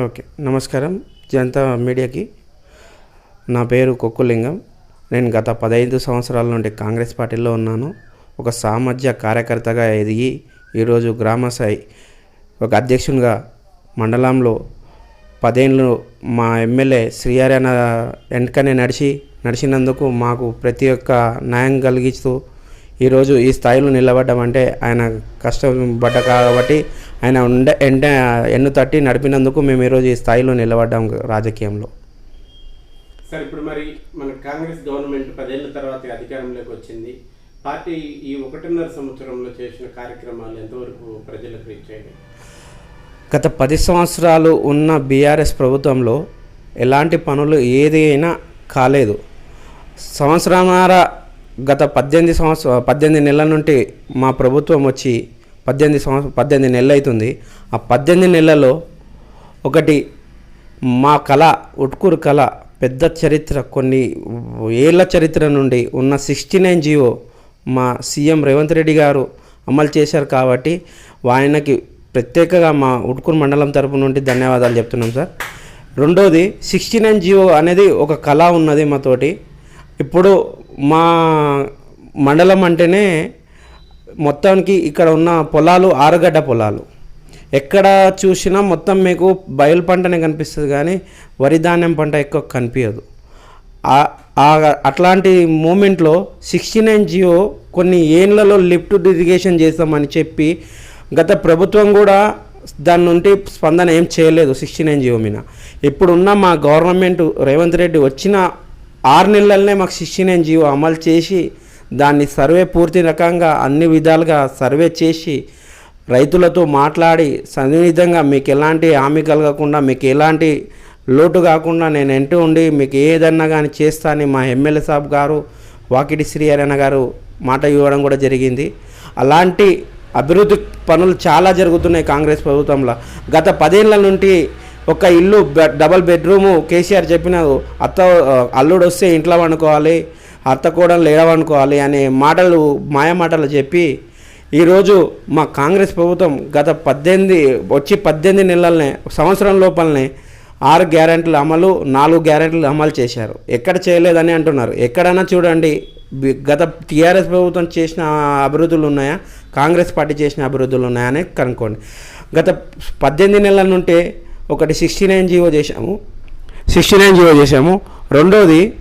Okay నమస్కారం. జనతా మీడియాకి నా పేరు కొక్కులింగం. నేను గత పదహైదు సంవత్సరాల నుండి కాంగ్రెస్ పార్టీలో ఉన్నాను. ఒక సామాజ్య కార్యకర్తగా ఎదిగి ఈరోజు గ్రామ స్థాయి ఒక అధ్యక్షునిగా మండలంలో పదేళ్ళు మా ఎమ్మెల్యే శ్రీహరి వెంటనే నడిచి నడిచినందుకు మాకు ప్రతి ఒక్క న్యాయం కలిగిస్తూ ఈరోజు ఈ స్థాయిలో నిలబడ్డామంటే ఆయన కష్టపడ్డ కాబట్టి ఆయన ఉండే ఎండ ఎన్ను తట్టి నడిపినందుకు మేము ఈరోజు ఈ స్థాయిలో నిలబడ్డాం రాజకీయంలో. సార్ ఇప్పుడు మరి మన కాంగ్రెస్ గవర్నమెంట్ పదేళ్ళ తర్వాత అధికారంలోకి వచ్చింది. పార్టీ ఈ ఒకటిన్నర సంవత్సరంలో చేసిన కార్యక్రమాలు ఎంతవరకు ప్రజలకు రీచ్ అయ్యాయి గత పది సంవత్సరాలు ఉన్న బీఆర్ఎస్ ప్రభుత్వంలో ఎలాంటి పనులు ఏది అయినా కాలేదు. సంవత్సరమార గత పద్దెనిమిది సంవత్సర పద్దెనిమిది నెలల నుండి మా ప్రభుత్వం వచ్చి పద్దెనిమిది సంవత్సరం పద్దెనిమిది నెలలు అవుతుంది ఆ పద్దెనిమిది నెలల్లో ఒకటి మా కళ ఉట్కూరు కళ పెద్ద చరిత్ర కొన్ని ఏళ్ళ చరిత్ర నుండి ఉన్న సిక్స్టీ నైన్ జియో మా సీఎం రేవంత్ రెడ్డి గారు అమలు చేశారు కాబట్టి ఆయనకి ప్రత్యేకంగా మా ఉట్కూరు మండలం తరపు నుండి ధన్యవాదాలు చెప్తున్నాం సార్. రెండోది సిక్స్టీ నైన్ జియో అనేది ఒక కళ ఉన్నది మాతోటి. ఇప్పుడు మా మండలం అంటేనే మొత్తానికి ఇక్కడ ఉన్న పొలాలు ఆరుగడ్డ పొలాలు. ఎక్కడ చూసినా మొత్తం మీకు బయలు పంటనే కనిపిస్తుంది కానీ వరి ధాన్యం పంట ఎక్కువ కనిపించదు అట్లాంటి మూమెంట్లో సిక్స్టీ నైన్ జియో కొన్ని ఏళ్ళలో లిఫ్ట్ ఇరిగేషన్ చేస్తామని చెప్పి గత ప్రభుత్వం కూడా దాని నుండి స్పందన ఏం చేయలేదు సిక్స్టీ నైన్ జియో మీద. ఇప్పుడున్న మా గవర్నమెంట్ రేవంత్ రెడ్డి వచ్చిన ఆరు నెలలనే మాకు సిక్స్టీ నైన్ జియో అమలు చేసి దాన్ని సర్వే పూర్తి రకంగా అన్ని విధాలుగా సర్వే చేసి రైతులతో మాట్లాడి సన్నిహితంగా మీకు ఎలాంటి హామీ కలగకుండా మీకు ఎలాంటి లోటు కాకుండా నేను ఎంటూ ఉండి మీకు ఏదన్నా కానీ చేస్తానని మా ఎమ్మెల్యే సాబ్ గారు వాకిటి శ్రీహరణ గారు మాట ఇవ్వడం కూడా జరిగింది. అలాంటి అభివృద్ధి పనులు చాలా జరుగుతున్నాయి కాంగ్రెస్ ప్రభుత్వంలో. గత పదేళ్ళ నుండి ఒక ఇల్లు బె- డబల్ బెడ్రూము కేసీఆర్ చెప్పిన అత్త అల్లుడు వస్తే ఇంట్లో వండుకోవాలి అత్త కూడా లేడవనుకోవాలి అనే మాటలు మాయ మాటలు చెప్పి ఈరోజు మా కాంగ్రెస్ ప్రభుత్వం గత పద్దెనిమిది వచ్చి పద్దెనిమిది నెలలనే సంవత్సరం లోపలనే ఆరు గ్యారెంటీలు అమలు నాలుగు గ్యారెంటీలు అమలు చేశారు. ఎక్కడ చేయలేదని అంటున్నారు. ఎక్కడైనా చూడండి గత టీఆర్ఎస్ ప్రభుత్వం చేసిన అభివృద్ధులు ఉన్నాయా? కాంగ్రెస్ పార్టీ చేసిన అభివృద్ధులు ఉన్నాయా అని కనుక్కోండి. గత పద్దెనిమిది నెలల నుంటే ఒకటి సిక్స్టీ నైన్ జీవో చేశాము. సిక్స్టీ నైన్ జీవో చేశాము. రెండోది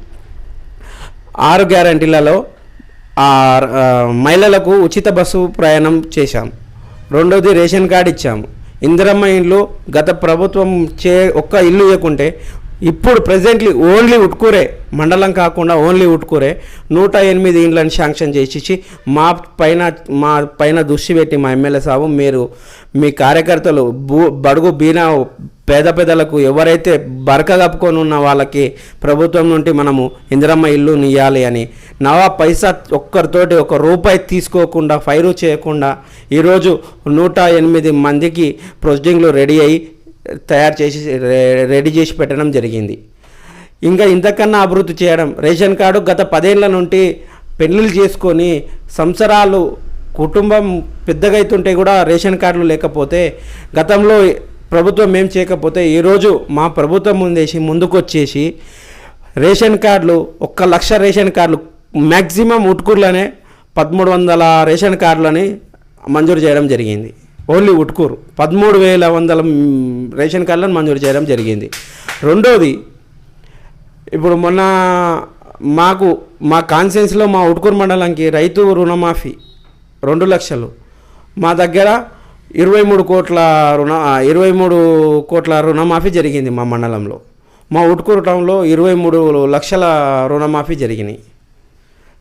ఆరు గ్యారంటీలలో మహిళలకు ఉచిత బస్సు ప్రయాణం చేశాం. రెండోది రేషన్ కార్డు ఇచ్చాము. ఇందిరమ్మ ఇల్లు గత ప్రభుత్వం చే ఒక్క ఇల్లు ఇవ్వకుంటే ఇప్పుడు ప్రజెంట్లీ ఓన్లీ ఉట్కూరే మండలం కాకుండా ఓన్లీ ఉట్కూరే నూట ఎనిమిది ఇండ్లను శాంక్షన్ చేసి మా పైన మా పైన దృష్టి పెట్టి మా ఎమ్మెల్యే సాబు మీరు మీ కార్యకర్తలు బూ బడుగు బీనా పేద పెదలకు ఎవరైతే బరక కప్పుకొని ఉన్న వాళ్ళకి ప్రభుత్వం నుండి మనము ఇందిరమ్మ ఇల్లు నియాలి అని. నవా పైసా ఒక్కరితోటి ఒక రూపాయి తీసుకోకుండా ఫైరు చేయకుండా ఈరోజు నూట ఎనిమిది మందికి ప్రొసీడింగ్లు రెడీ అయ్యి తయారు చేసి రెడీ చేసి పెట్టడం జరిగింది. ఇంకా ఇంతకన్నా అభివృద్ధి చేయడం రేషన్ కార్డు గత పదేళ్ళ నుండి పెళ్ళిళ్ళు చేసుకొని సంవత్సరాలు కుటుంబం పెద్దగా అవుతుంటే కూడా రేషన్ కార్డులు లేకపోతే గతంలో ప్రభుత్వం ఏం చేయకపోతే ఈరోజు మా ప్రభుత్వం ముందేసి ముందుకొచ్చేసి రేషన్ కార్డులు ఒక్క లక్ష రేషన్ కార్డులు మ్యాక్సిమం ఉట్కూరులోనే పదమూడు వందల రేషన్ కార్డులని మంజూరు చేయడం జరిగింది. ఓన్లీ ఉట్కూరు. పదమూడు వేల వందల రేషన్ కార్డులను మంజూరు చేయడం జరిగింది. రెండోది ఇప్పుడు మొన్న మాకు మా కాన్సెన్స్లో మా ఉట్కూరు మండలానికి రైతు రుణమాఫీ రెండు లక్షలు. మా దగ్గర ఇరవై మూడు కోట్ల రుణ ఇరవై మూడు కోట్ల రుణమాఫీ జరిగింది మా మండలంలో. మా ఉట్కూరు టౌన్లో ఇరవై మూడు లక్షల రుణమాఫీ జరిగినాయి.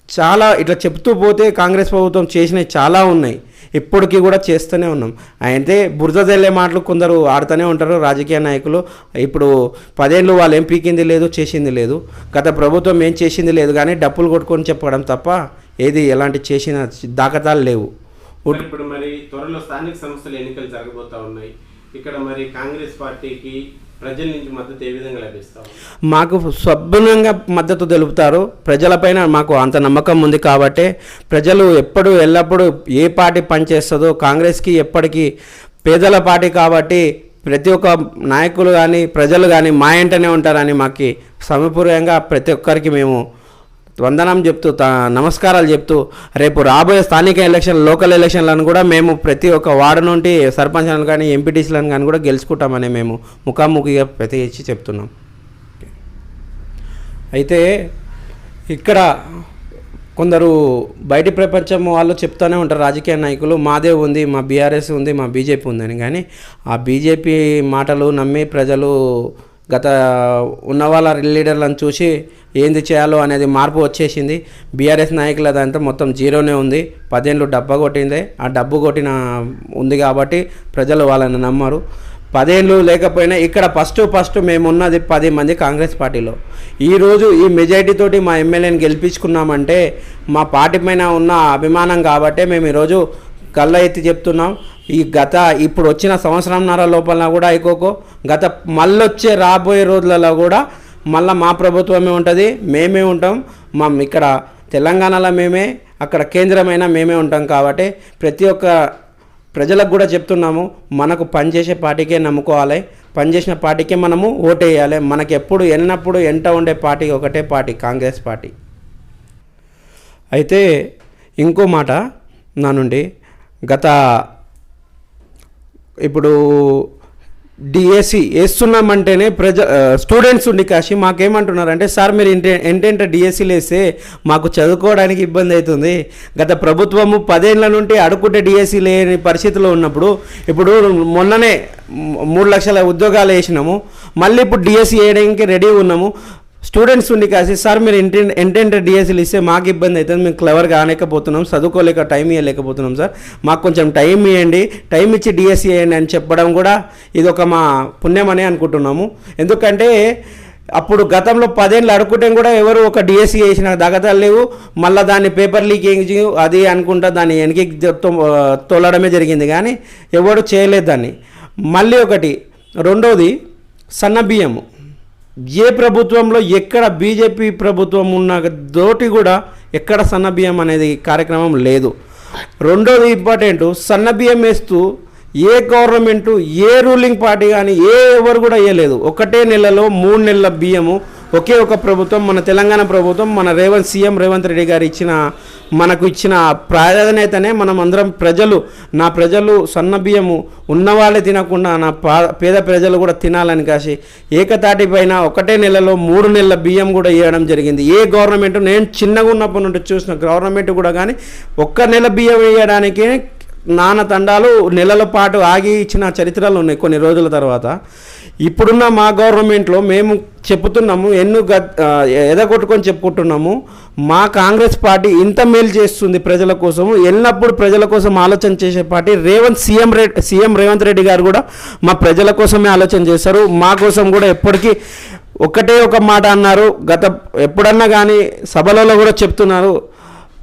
చాలా ఇట్లా చెప్తూ పోతే కాంగ్రెస్ ప్రభుత్వం చేసినవి చాలా ఉన్నాయి. ఇప్పటికీ కూడా చేస్తూనే ఉన్నాం. అయితే బురద తెల్లే మాటలు కొందరు ఆడుతూనే ఉంటారు రాజకీయ నాయకులు. ఇప్పుడు పదేళ్ళు వాళ్ళు ఏం పీకింది లేదు చేసింది లేదు. గత ప్రభుత్వం ఏం చేసింది లేదు కానీ డప్పులు కొట్టుకొని చెప్పడం తప్ప ఏది ఎలాంటి చేసిన దాఖతాలు లేవు. ఇప్పుడు మరి త్వరలో స్థానిక సంస్థల ఎన్నికలు జరగబోతా ఉన్నాయి. ఇక్కడ మరి కాంగ్రెస్ పార్టీకి ప్రజల నుంచి మద్దతు ఏ విధంగా లభిస్తా? మాకు సభ్యులంగా మద్దతు తెలుపుతారు. ప్రజలపైన మాకు అంత నమ్మకం ఉంది కాబట్టి ప్రజలు ఎప్పుడు ఎల్లప్పుడూ ఏ పార్టీ పనిచేస్తుందో కాంగ్రెస్కి ఎప్పటికీ పేదల పార్టీ కాబట్టి ప్రతి ఒక్క నాయకులు కానీ ప్రజలు కానీ మా వెంటనే ఉంటారని మాకు సమయపూర్వకంగా ప్రతి ఒక్కరికి మేము వందనం చెప్తూ నమస్కారాలు చెప్తూ రేపు రాబోయే స్థానిక ఎలక్షన్ లోకల్ ఎలక్షన్లను కూడా మేము ప్రతి ఒక్క వార్డు నుండి సర్పంచ్లను కానీ ఎంపీటీసీలను కానీ కూడా గెలుచుకుంటామని మేము ముఖాముఖిగా ప్రతి ఇచ్చి చెప్తున్నాం. అయితే ఇక్కడ కొందరు బయటి ప్రపంచం వాళ్ళు చెప్తూనే ఉంటారు రాజకీయ నాయకులు మాదే ఉంది మా బీఆర్ఎస్ ఉంది మా బీజేపీ ఉందని. కానీ ఆ బీజేపీ మాటలు నమ్మి ప్రజలు గత ఉన్న వాళ్ళ లీడర్లను చూసి ఏంది చేయాలో అనేది మార్పు వచ్చేసింది. బీఆర్ఎస్ నాయకులదంతా మొత్తం జీరోనే ఉంది. పదేళ్ళు డబ్బా కొట్టిందే. ఆ డబ్బు కొట్టిన ఉంది కాబట్టి ప్రజలు వాళ్ళని నమ్మరు. పదేళ్ళు లేకపోయినా ఇక్కడ ఫస్ట్ ఫస్ట్ మేము ఉన్నది పది మంది కాంగ్రెస్ పార్టీలో. ఈరోజు ఈ మెజారిటీతోటి మా ఎమ్మెల్యేని గెలిపించుకున్నామంటే మా పార్టీ పైన ఉన్న అభిమానం కాబట్టే మేము ఈరోజు కళ్ళ ఎత్తి చెప్తున్నాం. ఈ గత ఇప్పుడు వచ్చిన సంవత్సరంన్నర లోపల కూడా అయిపోకో గత మళ్ళొచ్చే రాబోయే రోజులలో కూడా మళ్ళీ మా ప్రభుత్వమే ఉంటుంది మేమే ఉంటాం. మా ఇక్కడ తెలంగాణలో మేమే అక్కడ కేంద్రమైన మేమే ఉంటాం కాబట్టి ప్రతి ఒక్క ప్రజలకు కూడా చెప్తున్నాము మనకు పనిచేసే పార్టీకే నమ్ముకోవాలి. పనిచేసిన పార్టీకే మనము ఓటేయాలి. మనకు ఎప్పుడు ఎన్నప్పుడు ఎంట ఉండే పార్టీ ఒకటే పార్టీ కాంగ్రెస్ పార్టీ. అయితే ఇంకో మాట నా నుండి. గత ఇప్పుడు డిఎస్సి వేస్తున్నామంటేనే ప్రజ స్టూడెంట్స్ ఉండి కాశీ మాకేమంటున్నారంటే సార్ మీరు ఇంటే ఎంటెంట డిఎస్సీలు వేస్తే మాకు చదువుకోవడానికి ఇబ్బంది అవుతుంది. గత ప్రభుత్వము పదేళ్ళ నుండి అడుకుంటే డిఎస్సీ లేని పరిస్థితిలో ఉన్నప్పుడు ఇప్పుడు మొన్ననే మూడు లక్షల ఉద్యోగాలు వేసినాము. మళ్ళీ ఇప్పుడు డిఎస్సీ వేయడానికి రెడీ ఉన్నాము. స్టూడెంట్స్ ఉండి కాసి సార్ మీరు ఇంటెంట్ ఎంటెంట్ డిఎస్సీలు ఇస్తే మాకు ఇబ్బంది అవుతుంది మేము క్లవర్గా కాలేకపోతున్నాం చదువుకోలేక టైం ఇవ్వలేకపోతున్నాం సార్. మాకు కొంచెం టైం ఇవ్వండి టైం ఇచ్చి డిఎస్సీ వేయండి అని చెప్పడం కూడా ఇది ఒక మా పుణ్యమనే అనుకుంటున్నాము. ఎందుకంటే అప్పుడు గతంలో పదేళ్ళు అడుకుంటే కూడా ఎవరు ఒక డిఎస్సీ వేసిన దాఖతాలు లేవు. మళ్ళీ దాన్ని పేపర్ లీకేజ్ అది అనుకుంటా దాన్ని వెనక్కి తో- తోలడమే జరిగింది. కానీ ఎవరు చేయలేదు దాన్ని. మళ్ళీ ఒకటి రెండోది సన్న బియ్యము. ఏ ప్రభుత్వంలో ఎక్కడ బీజేపీ ప్రభుత్వం ఉన్న దోటి కూడా ఎక్కడ సన్నబియ్యం అనేది కార్యక్రమం లేదు. రెండోది ఇంపార్టెంట్ సన్నబియ్యం వేస్తూ ఏ గవర్నమెంటు ఏ రూలింగ్ పార్టీ కానీ ఏ ఎవరు కూడా వేయలేదు. ఒకటే నెలలో మూడు నెలల బియ్యము ఒకే ఒక ప్రభుత్వం మన తెలంగాణ ప్రభుత్వం మన రేవంత్ సీఎం రేవంత్ రెడ్డి గారు ఇచ్చిన మనకు ఇచ్చిన ప్రాధాన్యతనే మనం అందరం ప్రజలు నా ప్రజలు సన్న బియ్యము ఉన్నవాళ్ళే తినకుండా నా పా పేద ప్రజలు కూడా తినాలని కాసి ఏకతాటి పైన ఒకటే నెలలో మూడు నెలల బియ్యం కూడా ఇవ్వడం జరిగింది. ఏ గవర్నమెంట్ నేను చిన్నగా ఉన్నప్పటి నుండి చూసిన గవర్నమెంట్ కూడా కానీ ఒక్క నెల బియ్యం వేయడానికి నాన్న తండాలు నెలల పాటు ఆగి ఇచ్చిన చరిత్రలు ఉన్నాయి కొన్ని రోజుల తర్వాత. ఇప్పుడున్న మా గవర్నమెంట్లో మేము చెప్పుతున్నాము ఎన్నో గ ఎదగొట్టుకొని చెప్పుకుంటున్నాము మా కాంగ్రెస్ పార్టీ ఇంత మేలు చేస్తుంది ప్రజల కోసం ఎల్లప్పుడు ప్రజల కోసం ఆలోచన చేసే party Revanth CM Reddy CM Revanth Reddy గారు కూడా మా ప్రజల కోసమే ఆలోచన చేస్తారు మా కోసం కూడా ఎప్పటికీ ఒకటే ఒక మాట అన్నారు. గత ఎప్పుడన్నా కానీ సభలలో కూడా చెప్తున్నారు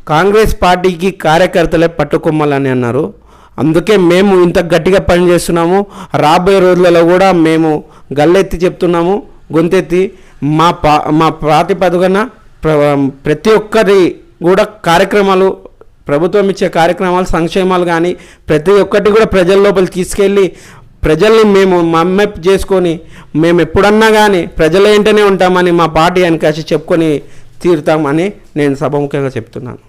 కాంగ్రెస్ పార్టీకి కార్యకర్తలే పట్టుకొమ్మలని అన్నారు. అందుకే మేము ఇంత గట్టిగా పనిచేస్తున్నాము రాబోయే రోజులలో కూడా మేము గల్లెత్తి చెప్తున్నాము. గొంతెత్తి మా పా మా ప్రాతిపదికన ప్ర- ప్రతి ఒక్కరి కూడా కార్యక్రమాలు ప్రభుత్వం ఇచ్చే కార్యక్రమాలు సంక్షేమాలు కానీ ప్రతి ఒక్కటి కూడా ప్రజల లోపల తీసుకెళ్ళి ప్రజల్ని మేము మమ్మెప్ చేసుకొని మేము ఎప్పుడన్నా కానీ ప్రజల వెంటనే ఉంటామని మా పార్టీ అని కాసి చెప్పుకొని తీరుతామని నేను సభముఖంగా చెప్తున్నాను.